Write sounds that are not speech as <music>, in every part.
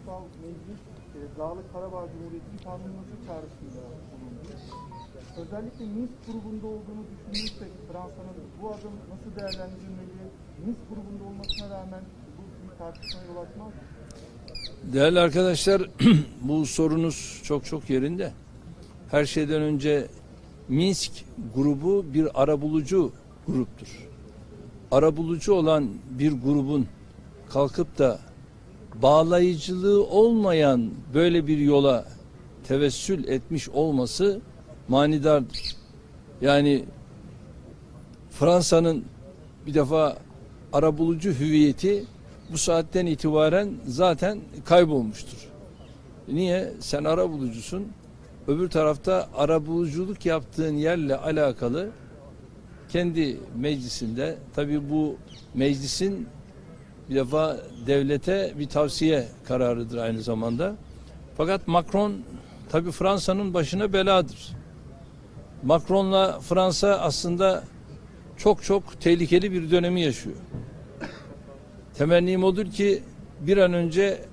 Ulusal Meclis e, Dağlık Karabağ Cumhuriyeti'nin tanınması çağrısında bulundu. Özellikle Minsk grubunda olduğunu düşünürsek Fransa'nın bu adım nasıl değerlendirilmeli? Minsk grubunda olmasına rağmen bu bir tartışmaya yol açmaz mı? Değerli arkadaşlar, <clears throat> bu sorunuz çok çok yerinde. Her şeyden önce Minsk grubu bir arabulucu gruptur. Arabulucu olan bir grubun kalkıp da bağlayıcılığı olmayan böyle bir yola tevessül etmiş olması manidardır. Yani Fransa'nın bir defa arabulucu hüviyeti bu saatten itibaren zaten kaybolmuştur. Niye? Sen arabulucusun. Öbür tarafta arabuluculuk yaptığın yerle alakalı kendi meclisinde tabi bu meclisin bir defa devlete bir tavsiye kararıdır aynı zamanda. Fakat Macron tabi Fransa'nın başına beladır. Macron'la Fransa aslında çok çok tehlikeli bir dönemi yaşıyor. Temennim odur ki bir an önce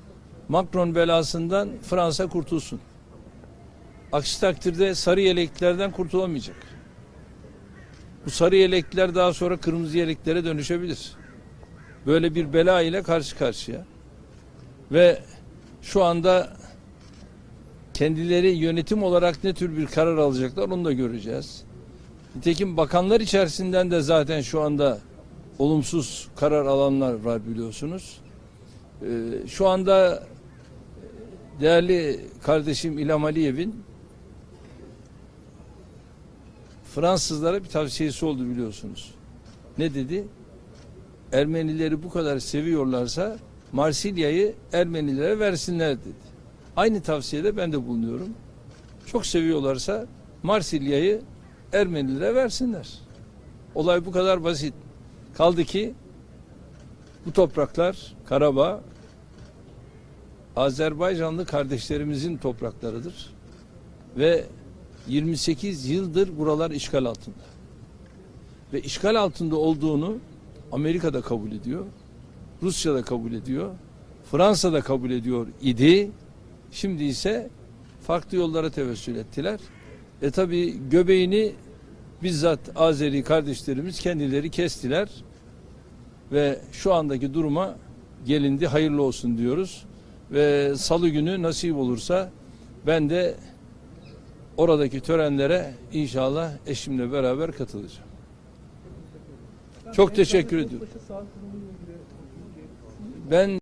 Macron belasından Fransa kurtulsun. Aksi takdirde sarı yeleklerden kurtulamayacak. Bu sarı yelekler daha sonra kırmızı yeleklere dönüşebilir. Böyle bir bela ile karşı karşıya. Ve şu anda kendileri yönetim olarak ne tür bir karar alacaklar onu da göreceğiz. Nitekim bakanlar içerisinden de zaten şu anda olumsuz karar alanlar var biliyorsunuz. Ee, şu anda değerli kardeşim İlham Aliyev'in Fransızlara bir tavsiyesi oldu biliyorsunuz. Ne dedi? Ermenileri bu kadar seviyorlarsa Marsilya'yı Ermenilere versinler dedi. Aynı tavsiyede ben de bulunuyorum. Çok seviyorlarsa Marsilya'yı Ermenilere versinler. Olay bu kadar basit. Kaldı ki bu topraklar Karabağ Azerbaycanlı kardeşlerimizin topraklarıdır. Ve 28 yıldır buralar işgal altında. Ve işgal altında olduğunu Amerika da kabul ediyor. Rusya da kabul ediyor. Fransa da kabul ediyor idi. Şimdi ise farklı yollara tevessül ettiler. E tabi göbeğini bizzat Azeri kardeşlerimiz kendileri kestiler ve şu andaki duruma gelindi hayırlı olsun diyoruz ve salı günü nasip olursa ben de oradaki törenlere inşallah eşimle beraber katılacağım. Çok teşekkür ediyorum. Ben